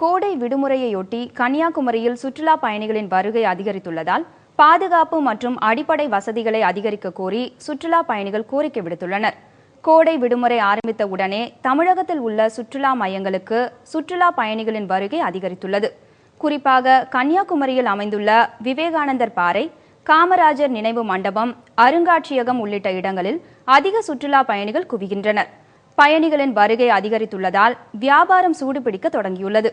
கோடை விடுமுறையொட்டி கன்னியாகுமரியில் சுற்றுலா பயணிகளின் வருகை அதிகரித்துள்ளதால் பாதுகாப்பு மற்றும் அடிப்படை வசதிகளை அதிகரிக்க கோரி சுற்றுலா பயணிகள் கோரிக்கை விடுத்துள்ளனர். கோடை விடுமுறை ஆரம்பித்த உடனே தமிழகத்தில் உள்ள சுற்றுலா மையங்களுக்கு சுற்றுலா பயணிகளின் வருகை அதிகரித்துள்ளது. குறிப்பாக கன்னியாகுமரியில் அமைந்துள்ள விவேகானந்தர் பாறை காமராஜர் நினைவு மண்டபம் அருங்காட்சியகம் உள்ளிட்ட இடங்களில் அதிக சுற்றுலா பயணிகள் குவிகின்றனர். பயணிகளின் வருகை அதிகரித்துள்ளதால் வியாபாரம் சூடுபிடிக்க தொடங்கியுள்ளது.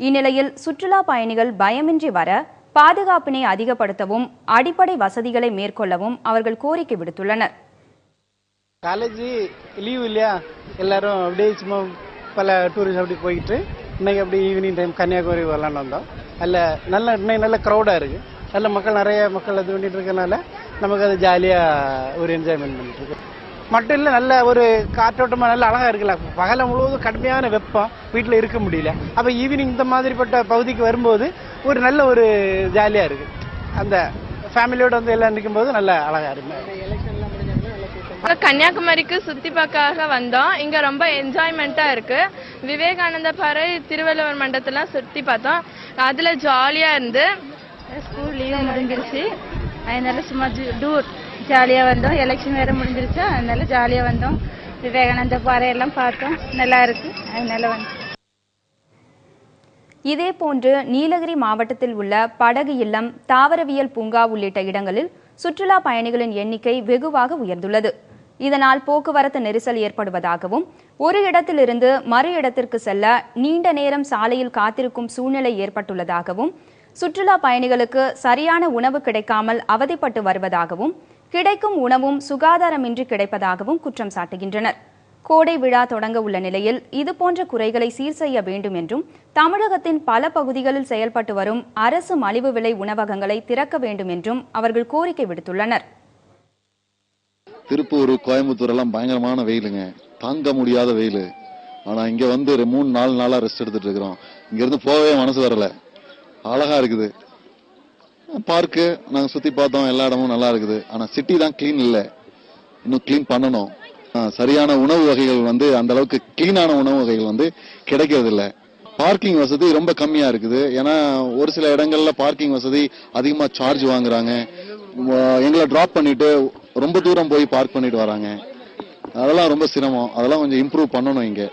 இந்நிலையில் சுற்றுலா பயணிகள் பயமின்றி வர பாதுகாப்பினை அதிகப்படுத்தவும் அடிப்படை வசதிகளை மேற்கொள்ளவும் அவர்கள் கோரிக்கை விடுத்துள்ளனர். காலேஜ் லீவ் இல்லையா? எல்லாரும் அப்படியே சும்மா பல டூரிஸ்ட் அப்படி போயிட்டு இன்னைக்கு அப்படி ஈவினிங் டைம் கன்னியாகுமரி வரலான்னு வந்தோம். அதில் நல்ல இன்னைக்கு நல்ல க்ரௌடாக இருக்கு. நல்ல மக்கள் நிறைய மக்கள் இது பண்ணிட்டு இருக்கனால நமக்கு அது ஜாலியாக ஒரு என்ஜாய்மெண்ட் பண்ணிட்டு இருக்கு. மட்டும் இல்லை நல்ல ஒரு காற்றோட்டமாக நல்ல அழகாக இருக்குல்ல. பகல முழுவதும் கடுமையான வெப்பம் வீட்டில் இருக்க முடியல. அப்போ ஈவினிங் இந்த மாதிரிப்பட்ட பகுதிக்கு வரும்போது ஒரு நல்ல ஒரு ஜாலியாக இருக்கு. அந்த ஃபேமிலியோட வந்து எல்லாம் நிற்கும்போது நல்ல அழகாக இருக்கு. கன்னியாகுமரிக்கு சுத்தி பார்க்காக வந்தோம். இங்க ரொம்ப என்ஜாய்மெண்டா இருக்கு. விவேகானந்த பாறை திருவள்ளுவர் மண்டபத்தெல்லாம் சுத்தி பார்த்தோம். அதுல ஜாலியா இருந்து ஸ்கூல் லீவ் முடிஞ்சிருச்சு. அதனால சும்மா டூர் ஜாலியாக வந்தோம். எலெக்ஷன் வேறு முடிஞ்சிருச்சா. அதனால ஜாலியாக வந்தோம். விவேகானந்த பாறையெல்லாம் பார்த்தோம். நல்லா இருக்கு. அதனால வந்தோம் இதேபோன்று நீலகிரி மாவட்டத்தில் உள்ள படகு இல்லம் தாவரவியல் பூங்கா உள்ளிட்ட இடங்களில் சுற்றுலா பயணிகளின் எண்ணிக்கை வெகுவாக உயர்ந்துள்ளது. இதனால் போக்குவரத்து நெரிசல் ஏற்படுவதாகவும் ஒரு இடத்திலிருந்து மறு இடத்திற்கு செல்ல நீண்ட நேரம் சாலையில் காத்திருக்கும் சூழ்நிலை ஏற்பட்டுள்ளதாகவும் சுற்றுலா பயணிகளுக்கு சரியான உணவு கிடைக்காமல் அவதிப்பட்டு வருவதாகவும் கிடைக்கும் உணவும் சுகாதாரமின்றி கிடைப்பதாகவும் குற்றம் சாட்டுகின்றனர். கோடை விழா தொடங்க உள்ள நிலையில் இதுபோன்ற குறைகளை சீர் செய்ய வேண்டும் என்றும் தமிழகத்தின் பல பகுதிகளில் செயல்பட்டு வரும் அரசு மலிவு விலை உணவகங்களை திறக்க வேண்டும் என்றும் அவர்கள் கோரிக்கை விடுத்துள்ளனர். திருப்பூர் கோயம்புத்தூர் எல்லாம் பயங்கரமான வெயிலுங்க. தாங்க முடியாத வெயில். ஆனா இங்க வந்து ஒரு மூணு நாலு நாளா ரெஸ்ட் எடுத்துட்டு இருக்கிறோம். இங்க இருந்து போகவே மனசு வரல. அழகா இருக்குது. பார்க்கு நாங்க சுத்தி பார்த்தோம் எல்லா இடமும் நல்லா இருக்குது. ஆனா சிட்டி தான் க்ளீன் இல்ல. இன்னும் க்ளீன் பண்ணணும். சரியான உணவு வகைகள் வந்து அந்த அளவுக்கு கிளீனான உணவு வகைகள் வந்து கிடைக்கிறது இல்ல. பார்க்கிங் வசதி ரொம்ப கம்மியா இருக்குது. ஏன்னா ஒரு சில இடங்கள்ல பார்க்கிங் வசதி அதிகமா சார்ஜ் வாங்குறாங்க. எங்களை டிராப் பண்ணிட்டு ரொம்ப தூரம் போய் பார்க் பண்ணிட்டு வராங்க. அதெல்லாம் ரொம்ப சிரமம். அதெல்லாம் கொஞ்சம் இம்ப்ரூவ் பண்ணணும் இங்க.